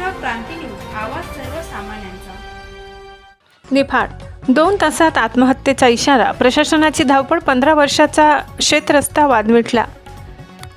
Maharashtra Kranti news आवाज सर्वसामान्यांचा. निफाड दोन तासात आत्महत्येचा इशारा प्रशासनाची धावपळ पंधरा वर्षाचा शेतरस्ता वाद मिटला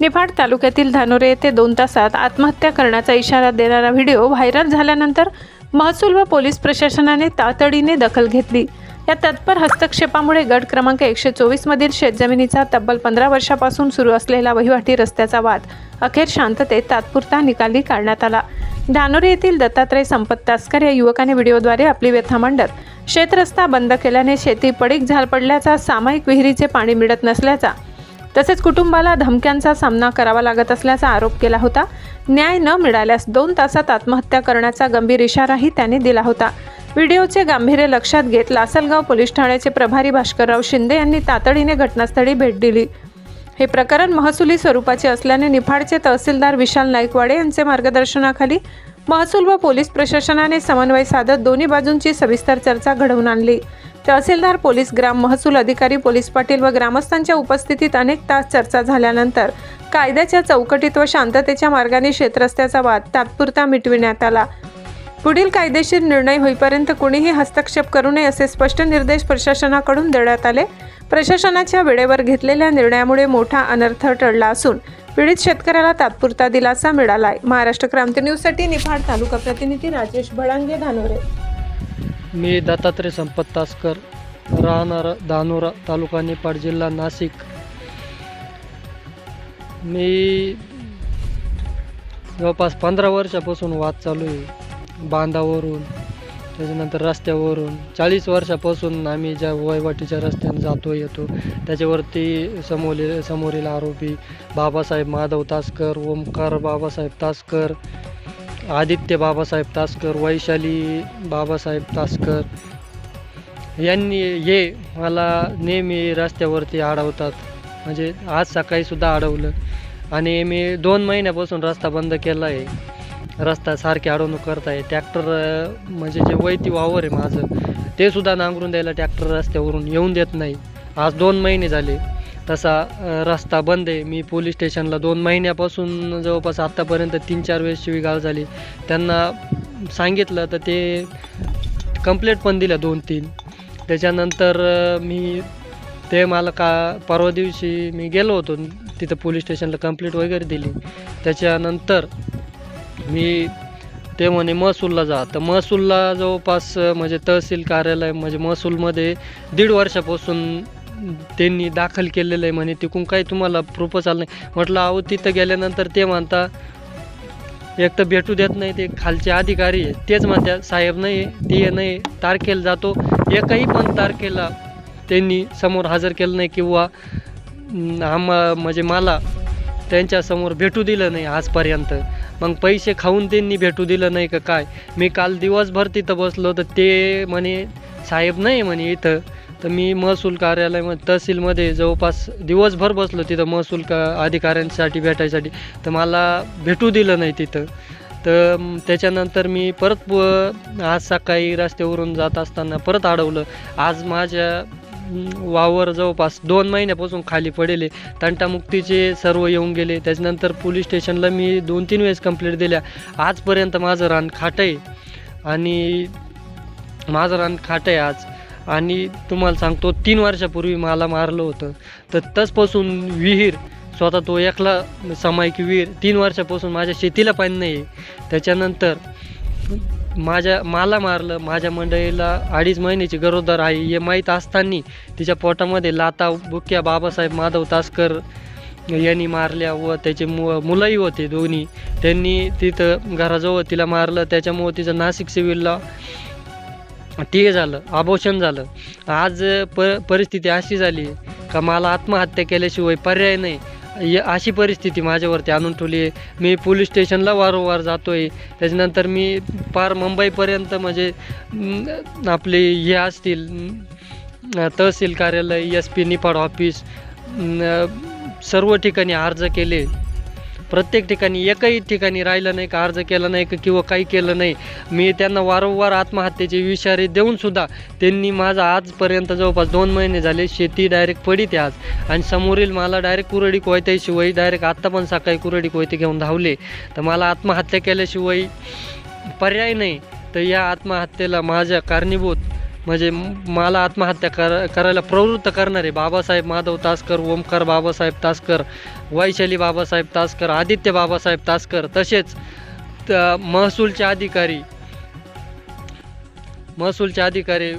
निफाड तालुक्यातील धानोरे येथे दोन तासात आत्महत्या करण्याचा इशारा देणारा व्हिडिओ व्हायरल झाल्यानंतर महसूल व पोलीस प्रशासनाने तातडीने दखल घेतली. या तत्पर हस्तक्षेपामुळे गट क्रमांक एकशे चोवीसमधील शेतजमिनीचा तब्बल पंधरा वर्षापासून सुरू असलेला वहिवाटी रस्त्याचा वाद अखेर शांततेत तात्पुरता निकाली काढण्यात आला. धानोरे येथील दत्तात्रय संपत तास्कर या युवकाने व्हिडिओद्वारे आपली व्यथा मांडत शेतरस्ता बंद केल्याने शेती पडीक झाल पडल्याचा सामायिक विहिरीचे पाणी मिळत नसल्याचा तसेच कुटुंबाला धमक्यांचा सामना करावा लागत असल्याचा आरोप केला होता. न्याय न मिळाल्यास दोन तासात आत्महत्या करण्याचा गंभीर इशाराही त्याने दिला होता. व्हिडिओचे गांभीर्य लक्षात घेत लासलगाव पोलीस ठाण्याचे प्रभारी भास्करराव शिंदे यांनी तातडीने घटनास्थळी भेट दिली. हे प्रकरण महसुली स्वरूपाचे असल्याने निफाडचे तहसीलदार विशाल नाईकवाडे यांचे मार्गदर्शनाखाली महसूल व पोलीस प्रशासनाने समन्वय साधत दोन्ही बाजूंची सविस्तर चर्चा घडवून आणली. तहसीलदार पोलीस ग्राम महसूल अधिकारी पोलीस पाटील व ग्रामस्थांच्या उपस्थितीत अनेक तास चर्चा झाल्यानंतर कायद्याच्या चौकटीत व शांततेच्या मार्गाने शेतरस्त्याचा वाद तात्पुरता मिटविण्यात आला. पुढील कायदेशीर निर्णय होईपर्यंत कुणीही हस्तक्षेप करू नये असे स्पष्ट निर्देश प्रशासनाकडून देण्यात आले. प्रशासनाच्या वेळेवर घेतलेल्या निर्णयामुळे मोठा अनर्थ टळला असून पीडित शेतकऱ्याला तात्पुरता दिलासा मिळालाय. महाराष्ट्र क्रांती न्यूजसाठी निफाड तालुका प्रतिनिधी राजेश भळांगे धानोरे. मी दत्तात्रय संपत तासकर राहणारा धानोरा तालुका निपाड जिल्हा नाशिक. मी जवळपास पंधरा वर्षापासून वाद चालू आहे. बांधावरून त्याच्यानंतर रस्त्यावरून चाळीस वर्षापासून आम्ही ज्या वयवाटीच्या रस्त्याने जातो येतो त्याच्यावरती समोरील समोरील आरोपी बाबासाहेब माधव तासकर ओमकार बाबासाहेब तासकर आदित्य बाबासाहेब तासकर वैशाली बाबासाहेब तासकर यांनी हे मला नेहमी रस्त्यावरती अडवतात. म्हणजे आज सकाळीसुद्धा अडवलं. आणि मी दोन महिन्यापासून रस्ता बंद केला आहे रस्ता सारखे अडवणूक करताय. ट्रॅक्टर म्हणजे जे वैती वावर आहे माझं ते सुद्धा नांगरून द्यायला ट्रॅक्टर रस्त्यावरून येऊन देत नाही. आज दोन महिने झाले. तसा रस्ता बंद आहे. मी पोलीस स्टेशनला दोन महिन्यापासून जवळपास आत्तापर्यंत तीन चार वेळेस शिवीगाळ झाली. त्यांना सांगितलं तर ते कंप्लेंट पण दिल्या दोन तीन त्याच्यानंतर मी ते मला का परवा दिवशी मी गेलो होतो. तिथं पोलीस स्टेशनला कंप्लेंट वगैरे दिली. त्याच्यानंतर मी ते म्हणे महसूलला जा. तर महसूलला जवळपास म्हणजे तहसील कार्यालय म्हणजे महसूलमध्ये दीड वर्षापासून त्यांनी दाखल केलेलं आहे म्हणे. तिकून काही तुम्हाला प्रूफच आलं नाही. म्हटलं अहो तिथं गेल्यानंतर ते म्हणता एक तर भेटू देत नाही ते खालचे अधिकारी आहे तेच म्हणतात साहेब नाही ते नाही तारखेला जातो. एकही पण तारखेला त्यांनी समोर हजर केलं नाही किंवा अं, आम म्हणजे मला त्यांच्यासमोर भेटू दिलं नाही आजपर्यंत. मग पैसे खाऊन त्यांनी भेटू दिलं नाही का काय? मी काल दिवसभर तिथं बसलो तर ते म्हणे साहेब नाही म्हणे इथं. तर मी महसूल कार्यालयामध्ये तहसीलमध्ये जवळपास दिवसभर बसलो तिथं महसूल का अधिकाऱ्यांसाठी भेटायसाठी. तर मला भेटू दिलं नाही तिथं. तर त्याच्यानंतर मी परत आज सकाळी रस्त्यावरून जात असताना परत अडवलं. आज माझ्या वावर जवळपास दोन महिन्यापासून खाली पडेले तंटामुक्तीचे सर्व येऊन गेले. त्याच्यानंतर पोलीस स्टेशनला मी दोन तीन वेळेस कंप्लेंट दिल्या. आजपर्यंत माझं रान खाट आहे. आणि माझं रान खाट आहे आज. आणि तुम्हाला सांगतो तीन वर्षापूर्वी मला मारलं होतं. तर तसपासून विहीर स्वतः तो एकला सामायिक विहीर तीन वर्षापासून माझ्या शेतीला पाणी नाही आहे त्याच्यानंतर माझ्या मला मारलं माझ्या मंडळीला अडीच महिन्याची गरोदर आहे हे माहीत असताना तिच्या पोटामध्ये लाता बुक्या बाबासाहेब माधव तासकर यांनी मारल्या व त्याचे मु मुलंही होते दोन्ही. त्यांनी तिथं घराजवळ तिला मारलं त्याच्यामुळं तिचं नाशिक सिव्हिलला ते झालं आभोषण झालं. आज प परिस्थिती अशी झाली का मला आत्महत्या केल्याशिवाय पर्याय नाही. अशी परिस्थिती माझ्यावरती आणून ठेवली आहे. मी पोलीस स्टेशनला वारंवार जातो आहे त्याच्यानंतर मी पार मुंबईपर्यंत म्हणजे आपले हे असतील तहसील कार्यालय एस पी निफाड ऑफिस सर्व ठिकाणी अर्ज केले. प्रत्येक ठिकाणी एकही ठिकाणी राहिलं नाही का अर्ज केला नाही का किंवा काही केलं नाही मी त्यांना वारंवार आत्महत्येचे इशारे देऊनसुद्धा त्यांनी माझा आजपर्यंत जवळपास दोन महिने झाले शेती डायरेक्ट पडीत आज. आणि समोरील मला डायरेक्ट कुरडी कोयत्याशिवाय डायरेक्ट आत्ता पण सकाळी कुरडी कोयते घेऊन धावले. तर मला आत्महत्या केल्याशिवाय पर्याय नाही. तर या आत्महत्येला माझ्या कारणीभूत म्हणजे मला आत्महत्या कर करायला प्रवृत्त करणारे बाबासाहेब माधव तासकर ओमकार बाबासाहेब तासकर वैशाली बाबासाहेब तासकर आदित्य बाबासाहेब तासकर तसेच त- महसूलचे अधिकारी महसूलचे अधिकारी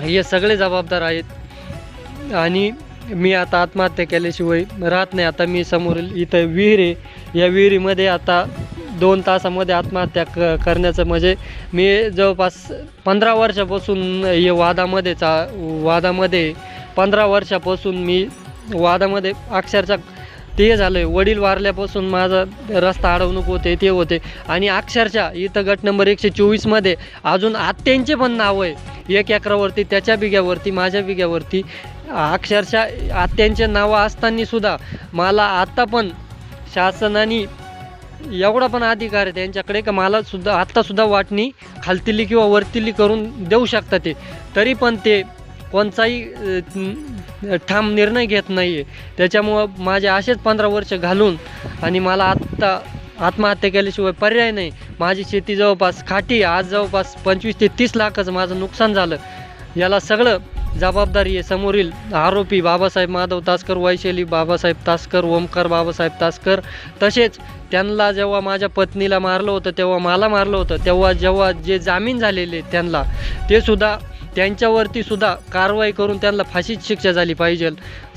हे सगळे जबाबदार आहेत. आणि मी आता आत्महत्या केल्याशिवाय राहत नाही. आता मी समोरील इथं विहीर आहे या विहिरीमध्ये आता दोन तासामध्ये आत्महत्या क करण्याचं म्हणजे मी जवळपास पंधरा वर्षापासून हे वादामध्ये चा वादामध्ये पंधरा वर्षापासून मी वादामध्ये अक्षरशः ते झालं आहे वडील वारल्यापासून माझा रस्ता अडवणूक होते ते होते. आणि अक्षरशः इथं गट नंबर एकशे चोवीसमध्ये अजून आत्यांचे पण नाव आहे. एक एकरावरती त्याच्या बिग्यावरती माझ्या बिग्यावरती. अक्षरशः आत्यांचे नावं असताना सुद्धा मला आत्ता पण शासनाने एवढा पण अधिकार आहे त्यांच्याकडे का मला सुद्धा आत्तासुद्धा वाटणी खालतीली किंवा वरतीली करून देऊ शकतात ते. तरी पण ते कोणताही ठाम निर्णय घेत नाही आहे त्याच्यामुळं माझे असेच पंधरा वर्ष घालून आणि मला आत्ता आत्महत्या केल्याशिवाय पर्याय नाही. माझी शेती जवळपास खाटी आज जवळपास पंचवीस ते तीस लाखाचं माझं नुकसान झालं. याला सगळं जबाबदारी आहे. समोरील आरोपी बाबासाहेब माधव तासकर वैशाली बाबासाहेब तासकर ओमकार बाबासाहेब तासकर तसेच त्यांना जेव्हा माझ्या पत्नीला मारलं होतं तेव्हा मला मारलं होतं तेव्हा जेव्हा जे जामीन झालेले त्यांना ते सुद्धा त्यांच्यावरती सुद्धा कारवाई करून त्यांना फाशीची शिक्षा झाली पाहिजे.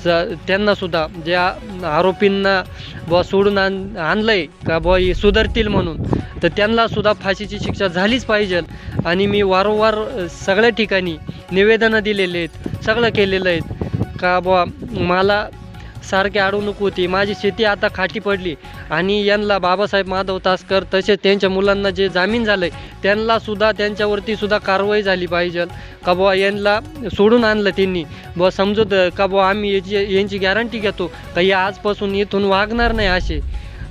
स त्यांना सुद्धा ज्या आरोपींना बुवा सोडून आण आणलं आहे का बुवा हे सुधारतील म्हणून तर त्यांनासुद्धा फाशीची शिक्षा झालीच पाहिजे. आणि मी वारंवार सगळ्या ठिकाणी निवेदनं दिलेले आहेत सगळं केलेलं आहेत. का बुवा मला सारखी अडवणूक होती माझी शेती आता खाटी पडली. आणि यांना बाबासाहेब माधव तासकर तसेच त्यांच्या मुलांना जे जामीन झालं आहे त्यांनासुद्धा त्यांच्यावरतीसुद्धा त्यांच्यावरती सुद्धा कारवाई झाली पाहिजे. का बुवा यांना सोडून आणलं त्यांनी. बुवा समजत का बुवा आम्ही याची यांची गॅरंटी घेतो. का हे आजपासून इथून वागणार नाही असे.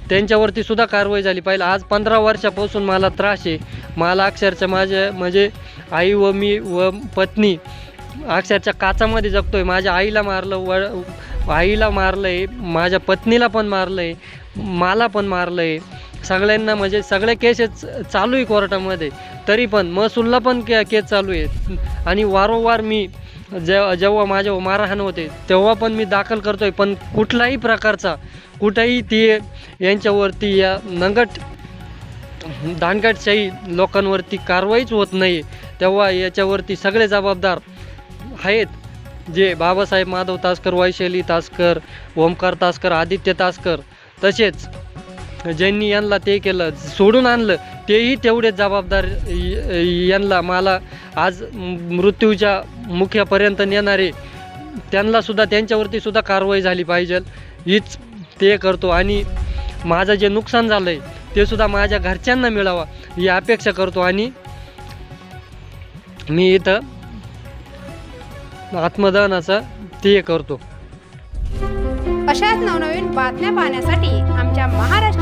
त्यांच्यावरती सुद्धा कारवाई झाली. पाहिजे आज पंधरा वर्षापासून मला त्रास आहे. मला अक्षरशः माझ्या म्हणजे आई व मी व पत्नी अक्षरशः काचामध्ये जगतो आहे माझ्या आईला मारलं व आईला मारलं आहे माझ्या पत्नीला पण मारलं आहे मला पण मारलं आहे सगळ्यांना म्हणजे सगळे केसेस चालू आहे कोर्टामध्ये. तरी पण महसूलला पण के केस चालू आहे आणि वारंवार मी जेव्हा जेव्हा माझ्या मारहाण होते तेव्हा पण मी दाखल करतो आहे पण कुठलाही प्रकारचा कुठंही ती यांच्यावरती या नंगट दानगटशाही लोकांवरती कारवाईच होत नाही तेव्हा याच्यावरती सगळे जबाबदार आहेत. जे बाबासाहेब माधव तासकर वैशाली तासकर ओमकार तासकर आदित्य तासकर तसेच ज्यांनी यांना ते केलं सोडून आणलं तेही तेवढेच जबाबदार यांना मला आज मृत्यूच्या मुख्यापर्यंत नेणारे त्यांना सुद्धा त्यांच्यावरती सुद्धा कारवाई झाली पाहिजे. हीच ते करतो. आणि माझं जे नुकसान झालं आहे ते सुद्धा माझ्या घरच्यांना मिळावा ही अपेक्षा करतो. आणि मी इथं आत्मदहनाचा ते करतो. अशाच नवनवीन बातम्या पाहण्यासाठी आमच्या महाराष्ट्र